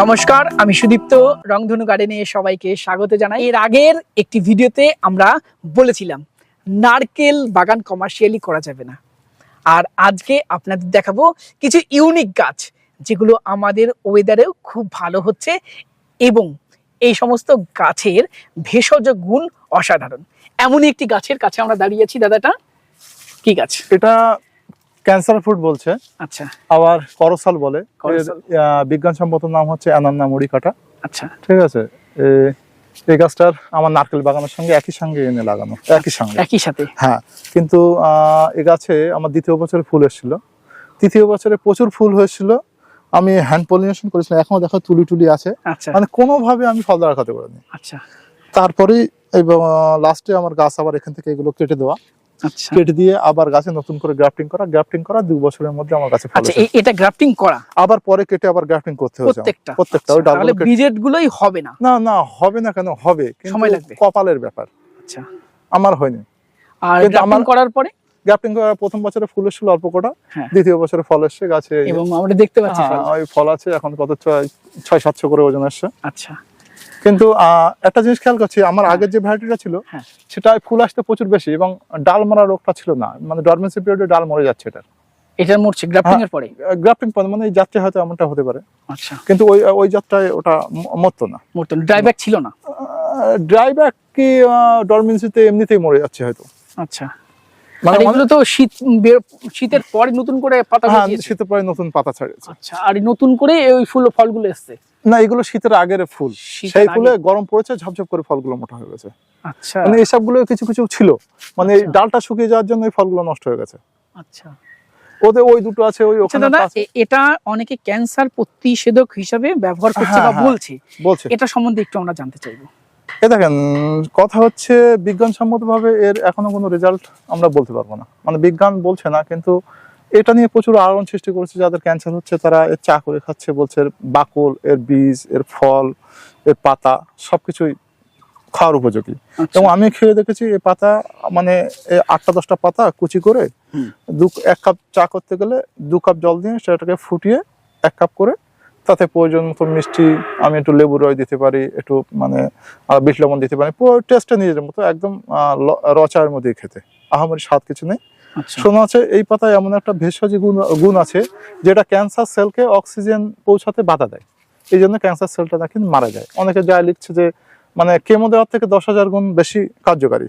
নমস্কার, আমি সুদীপ্ত, রংধনু গার্ডেনে সবাইকে স্বাগত জানাই। এর আগের একটি ভিডিওতে আমরা বলেছিলাম, নারকেল বাগান কমার্শিয়ালি করা যাবে না। আর আজকে আপনাদের দেখাবো কিছু ইউনিক গাছ, যেগুলো আমাদের ওয়েদারেও খুব ভালো হচ্ছে এবং এই সমস্ত গাছের ভেষজ গুণ অসাধারণ। এমনই একটি গাছের কাছে আমরা দাঁড়িয়ে আছি, দাদাটা। কি গাছ? এটা ক্যান্সার ফ্রুট বলছে। আচ্ছা। আবার করসাল বলে। বিজ্ঞানসম্মত নাম হচ্ছে অ্যানান্না মুড়িকাটা আচ্ছা। ঠিক আছে? এই গাছটার আমার নারকেল বাগানের সঙ্গে একই সঙ্গে এনে লাগানো একই সঙ্গে। একই সাথে? হ্যাঁ কিন্তু এ গাছে আমার দ্বিতীয় বছরে ফুল এসেছিল। তৃতীয় বছরে প্রচুর ফুল হয়েছিল। আমি হ্যান্ড পলিনেশন করেছিলাম এখনও দেখো তুলি টুলি আছে। আচ্ছা। মানে কোনোভাবে আমি ফল দাঁড়াতে পারিনি। আচ্ছা। তারপরেই লাস্টে আমার গাছ আবার এখান থেকে এগুলো কেটে দেওয়া। কেটে দিয়ে আবার গাছে নতুন করে গ্রাফটিং করা গ্রাফটিং করা দু বছরের মধ্যে আমার ফল আচ্ছা এটা গ্রাফটিং করা? আবার পরে কেটে আবার গ্রাফটিং করতে আমার। প্রত্যেকটা? প্রত্যেকটা ওই আচ্ছা, ডালগুলো কেটে- বিজেট গুলোই হবে না? না না হবে না কেন? হবে সময় লাগবে। কপালের ব্যাপার। আচ্ছা। আমার হয়নি। আর গ্রাফটিং করার পরে? গ্রাফটিং করার প্রথম বছরে ফুল এসেছিল অল্প কটা। হ্যাঁ। দ্বিতীয় বছরে ফল এসছে গাছে এবং আমরা দেখতে পাচ্ছি হ্যাঁ, ওই ফল আছে এখন কত ছয় ছয় সাতশো করে ওজন আসছে। আচ্ছা। কিন্তু একটা জিনিস খেয়াল করছি আমার আগের যে ভ্যারাইটিটা ছিল হ্যাঁ। সেটা ফুল আসতে প্রচুর বেশি এবং ডাল মারা রোগটা ছিল না। মানে ডরমেন্সি পিরিয়ডে ডাল মরে যাচ্ছে এটা এটা মরছে গ্রাফটিং এর পরে গ্রাফটিং মানে এই যাত্রা হয়তো এমনটা হতে পারে। আচ্ছা। কিন্তু ওই ওই যাত্রায় ওটা মরতো না। মরতো ড্রাই ব্যাক ছিল না? ড্রাই ব্যাক কি ডরমেন্সিতে এমনিতেই মরে যাচ্ছে হয়তো। আচ্ছা। মানে এগুলো তো শীত শীতের পরে নতুন করে পাতা হ্যাঁ শীতের পরে নতুন পাতা ছাড়িয়েছে। আচ্ছা আর নতুন করে ওই ফুল ফলগুলো এসছে। না এগুলো শীতের আগের ফুল। সেই ফুলে গরম পড়েছে ঝপঝপ করে ফলগুলো মোটা হয়ে গেছে। আচ্ছা। মানে এইসবগুলো কিছু কিছু ছিল। মানে আচ্ছা। ডালটা শুকিয়ে যাওয়ার জন্য এই ফলগুলো নষ্ট হয়ে গেছে। আচ্ছা। ওদের ওই দুটো আছে ওই আচ্ছা ওখানে এটা অনেকে ক্যান্সার প্রতিষেধক হিসাবে ব্যবহার করছে হ্যাঁ, বা হ্যাঁ। বলছে। বলছে। এটা সম্বন্ধে একটু আমরা জানতে চাইব। এ দেখেন কথা হচ্ছে এর এখনও কোনো রেজাল্ট আমরা বলতে পারব না। মানে বিজ্ঞান বলছে না কিন্তু এটা নিয়ে প্রচুর আলোড়ন সৃষ্টি করেছে যাদের ক্যান্সার হচ্ছে তারা এর চা করে খাচ্ছে বলছে এর বাকল এর বীজ এর ফল এর পাতা সবকিছুই খাওয়ার উপযোগী। আচ্ছা। এবং আমি খেয়ে দেখেছি এই পাতা মানে আটটা দশটা পাতা কুচি করে দু এক কাপ চা করতে গেলে দু কাপ জল দিয়ে সেটাকে ফুটিয়ে এক কাপ করে তাতে প্রয়োজন মতো মিষ্টি আমি একটু লেবু রয় দিতে পারি একটু মানে বিট লবণ দিতে পারি। পুরো টেস্টটা নিজের মতো একদম রচার মধ্যেই খেতে। আহামরি স্বাদ কিছু নেই। শোনা আছে এই পাতায় এমন একটা ভেষজ গুণ আছে যেটা ক্যান্সার সেলকে অক্সিজেন পৌঁছাতে বাধা দেয়। এই জন্য ক্যান্সার সেলটা নাকি মারা যায়। অনেকে যা লিখছে যে মানে কেমো দেওয়ার থেকে দশ হাজার গুণ বেশি কার্যকারী।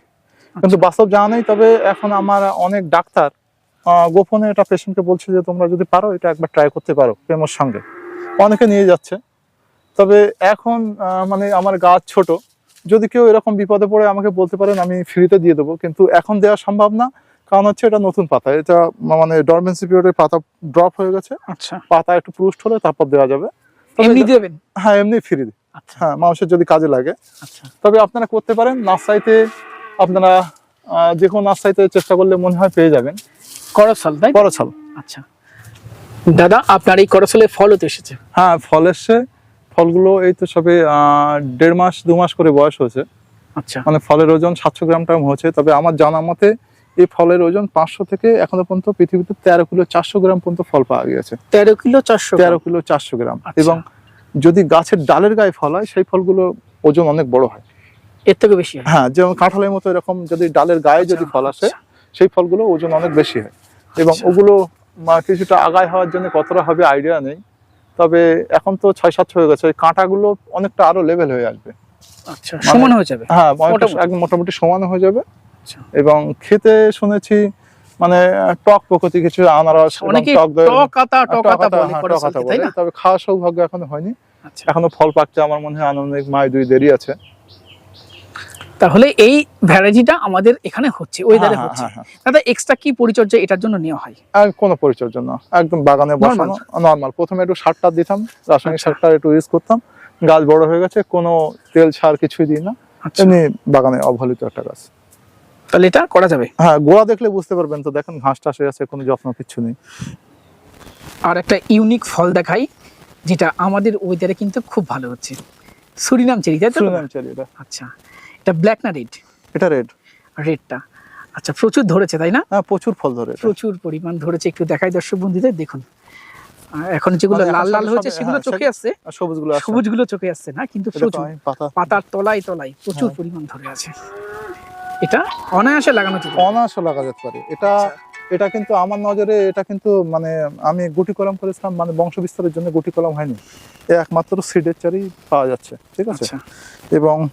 কিন্তু বাস্তব জানা নেই তবে এখন আমার অনেক ডাক্তার গোপনে এটা পেশেন্টকে বলছে যে তোমরা যদি পারো এটা একবার ট্রাই করতে পারো কেমোর সঙ্গে। অনেকে নিয়ে যাচ্ছে। তবে এখন মানে আমার গাছ ছোট যদি কেউ এরকম বিপদে পড়ে আমাকে বলতে পারেন আমি ফ্রিতে দিয়ে দেবো। কিন্তু এখন দেওয়া সম্ভব না। কারণ হচ্ছে এটা নতুন পাতা। এটা মানে ডরমেন্সি পিরিয়ডের পাতা ড্রপ হয়ে গেছে। আচ্ছা। পাতা একটু পুরুষ্ট হলে তারপর দেওয়া যাবে। এমনি দেবেন? হ্যাঁ এমনি ফ্রি আচ্ছা। হ্যাঁ মানুষের যদি কাজে লাগে। আচ্ছা। তবে আপনারা করতে পারেন। নার্সারিতে আপনারা যে কোনো নার্সারিতে চেষ্টা করলে মনে হয় পেয়ে যাবেন। করসল তাই তো? করছাল। আচ্ছা। দাদা আপনার এই করসলে ফল তো এসেছে? হ্যাঁ ফল এসছে। ফলগুলো এই তো সবে দেড় মাস দু মাস করে বয়স হয়েছে। আচ্ছা। মানে ফলের ওজন সাতশো গ্রাম টাইম হয়েছে। তবে আমার জানা মতে এই ফলের ওজন পাঁচশো থেকে এখনও পর্যন্ত পৃথিবীতে তেরো কিলো চারশো গ্রাম পর্যন্ত ফল পাওয়া গিয়েছে তেরো কিলো চারশো তেরো কিলো চারশো গ্রাম আচ্ছা। এবং যদি গাছের ডালের গায়ে ফল হয় সেই ফলগুলো ওজন অনেক বড় হয় এর থেকে বেশি হ্যাঁ যেমন কাঁঠালের মতো এরকম যদি ডালের গায়ে যদি আচ্ছা, ফল আসে আচ্ছা। সেই ফলগুলো ওজন অনেক বেশি হয় এবং। ওগুলো কিছুটা আগায় হওয়ার জন্য কতটা হবে আইডিয়া নেই তবে এখন তো ছয় সাতশো হয়ে গেছে ওই কাঁটাগুলো অনেকটা আরও লেভেল হয়ে আসবে আচ্ছা সমান হয়ে যাবে হ্যাঁ মোটামুটি। একদম মোটামুটি সমান হয়ে যাবে। এবং খেতে শুনেছি মানে টক প্রকৃতি কিছু আনারস হ্যাঁ, তবে খাওয়ার সৌভাগ্য এখনও হয়নি। আচ্ছা। এখনও ফল পাকছে আমার মনে হয় আনন্দিক মায় দুই দেরি আছে। তাহলে এই ভ্যারাইটিটা আমাদের এখানে হচ্ছে ওয়েদারে হ্যাঁ, হচ্ছে। হ্যাঁ, হ্যাঁ। দাদা এক্সট্রা কি পরিচর্যা এটার জন্য নেওয়া হয়? আর কোনো পরিচর্যা না। একদম বাগানে বসানো নর্মাল প্রথমে একটু সারটা দিতাম রাসায়নিক আচ্ছা। সারটা একটু ইউজ করতাম। গাছ বড় হয়ে গেছে কোনো তেল সার কিছুই দিই না। আচ্ছা। এমনি বাগানে অবহেলিত একটা গাছ। তাহলে এটা করা যাবে। হ্যাঁ গোড়া দেখলে বুঝতে পারবেন তো দেখেন ঘাস টাস হয়ে আছে কোনো যত্ন কিচ্ছু নেই। আর একটা ইউনিক ফল দেখাই যেটা আমাদের ওয়েদারে কিন্তু খুব ভালো হচ্ছে। সুরিনাম চেরি তাই তো? সুরিনাম চেরি এটা। আচ্ছা এটা ব্ল্যাক না রেড এটা রেড রেডটা আচ্ছা প্রচুর ধরেছে তাই না? হ্যাঁ প্রচুর ফল ধরে প্রচুর পরিমাণ ধরেছে একটু দেখাই দর্শক বন্ধুদের দেখুন। এখন যেগুলো মানে লাল লাল হয়েছে সেগুলো হ্যাঁ, চোখে আসছে আর সবুজগুলো সবুজগুলো চোখে আসছে না কিন্তু প্রচুর। পাতার তলায় তলায় প্রচুর হ্যাঁ। পরিমাণ ধরে আছে। এটা অনায়াসে লাগানো যেতে অনায়াসে লাগা যেতে পারে। এটা এটা কিন্তু আমার নজরে এটা কিন্তু মানে আমি গুটি কলম করেছিলাম মানে বংশ বিস্তারের জন্য গুটি কলম হয়নি। একমাত্র সিডের চারই পাওয়া যাচ্ছে ঠিক আছে? আচ্ছা। এবং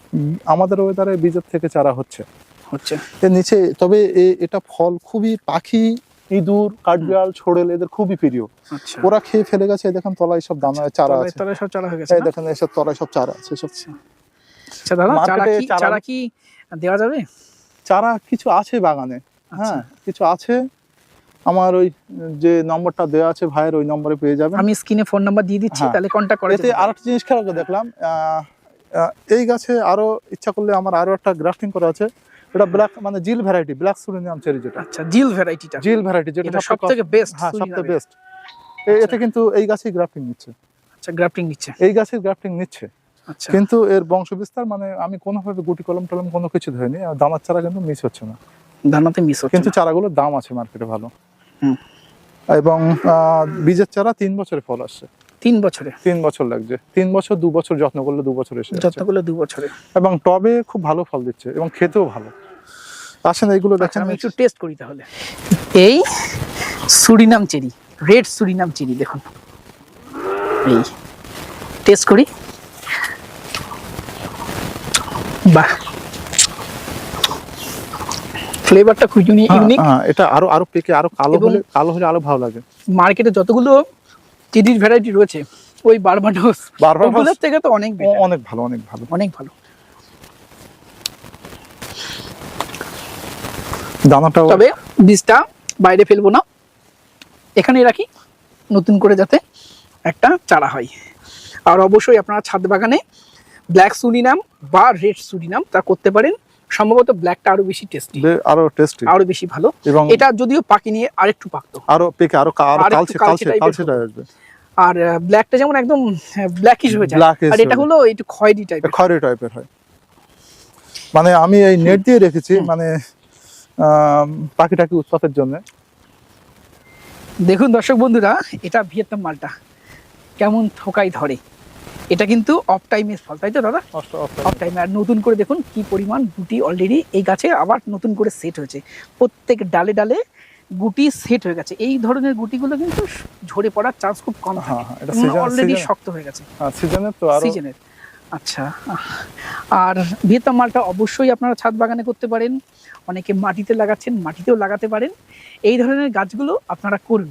আমাদের ওয়েদারে বীজের থেকে চারা হচ্ছে। হচ্ছে। এর নিচে তবে এটা ফল খুবই পাখি ইঁদুর কাঠবিড়াল ছোড়েল এদের খুবই প্রিয়। আচ্ছা। ওরা খেয়ে ফেলে গেছে দেখেন তলায় সব দানা চারা তলায় আছে। তলায় সব চারা হয়ে গেছে দেখেন এসব তলায় সব চারা আছে সব আচ্ছা। দাদা চারা কি চারা- চারা কি দেওয়া যাবে? চারা কিছু আছে বাগানে। আচ্ছা। হ্যাঁ কিছু আছে। আমার ওই যে নম্বরটা দেওয়া আছে ভাইয়ের ওই নম্বরে পেয়ে যাবেন। আমি স্ক্রিনে ফোন নাম্বার দিয়ে দিচ্ছি হ্যাঁ। তাহলে কন্ট্যাক্ট করে এতে আর একটা জিনিস খেয়াল করে দেখলাম এই গাছে আরও ইচ্ছা করলে আমার আরও একটা গ্রাফটিং করা আছে। এটা ব্ল্যাক মানে জিল ভ্যারাইটি ব্ল্যাক সুরিনিয়াম চেরি যেটা। আচ্ছা জিল ভ্যারাইটিটা জিল ভ্যারাইটি যেটা এটা সব থেকে বেস্ট হ্যাঁ সবথেকে বেস্ট এতে কিন্তু এই গাছেই গ্রাফটিং নিচ্ছে। আচ্ছা গ্রাফটিং নিচ্ছে। এই গাছের গ্রাফটিং নিচ্ছে। আচ্ছা কিন্তু এর বংশ বিস্তার মানে আমি কোনোভাবে গুটি কলম টলম কোনো কিছু ধরিনি আর দানার চারা কিন্তু মিস হচ্ছে না। দানাতে মিস হচ্ছে কিন্তু। চারাগুলোর দাম আছে মার্কেটে ভালো। হুম। এবং বীজের চারা তিন বছরে ফল আসছে। তিন বছরে? তিন বছর লাগছে। তিন বছর দু বছর যত্ন করলে দু বছর এসে যাচ্ছে। যতগুলো দু বছরে। এবং টবে খুব ভালো ফল দিচ্ছে এবং খেতেও ভালো। আসেন এইগুলো আচ্ছা দেখেন। আমি একটু টেস্ট করি তাহলে। এই Suriname cherry red Suriname cherry দেখুন। এই টেস্ট করি। বাহ। ফ্লেভারটা খুব ইউনিক এটা আরও আরও পেকে আরও কালো হলে কালো হলে আরও ভালো লাগে। মার্কেটে যতগুলো চেরির ভ্যারাইটি রয়েছে ওই বারবাডোস ওগুলোর থেকে তো অনেক অনেক ভালো অনেক ভালো। অনেক ভালো। দানাটাও তবে বীজটা বাইরে ফেলব না। এখানে রাখি নতুন করে যাতে একটা চারা হয়। আর অবশ্যই আপনারা ছাদ বাগানে ব্ল্যাক সুরিনাম বা রেড সুরিনাম তা করতে পারেন। সম্ভবত ব্ল্যাকটা আরও বেশি টেস্টি আরও টেস্টি আরও বেশি ভালো। এবং এটা যদিও পাকি নিয়ে আরেকটু পাকতো। আরও পেকে আরও কালচে কালচে কালচে। আসবে। আর ব্ল্যাকটা যেমন একদম ব্ল্যাকিশ হয়ে যায়। আর এটা হলো একটু খয়েরি টাইপের খয়রি টাইপের হয়। মানে আমি এই নেট দিয়ে রেখেছি মানে আম, পাখি উৎপাতের জন্য। দেখুন দর্শক বন্ধুরা এটা ভিয়েতনাম মালটা। কেমন থোকাই ধরে। এটা কিন্তু অফ টাইমের ফল তাই তো দাদা? অফ টাইমে আর নতুন করে দেখুন কি পরিমাণ গুটি অলরেডি এই গাছে আবার নতুন করে সেট হয়েছে। প্রত্যেক ডালে ডালে গুটি সেট হয়ে গেছে। এই ধরনের গুটিগুলো কিন্তু ঝরে পড়ার চান্স খুব কম হ্যাঁ, হ্যাঁ, এটা অলরেডি শক্ত হয়ে গেছে। সিজনে তো আরও সিজনের আচ্ছা আর ভিয়েতনাম মালটা অবশ্যই আপনারা ছাদ বাগানে করতে পারেন। অনেকে মাটিতে লাগাচ্ছেন মাটিতেও লাগাতে পারেন। এই ধরনের গাছগুলো আপনারা করুন।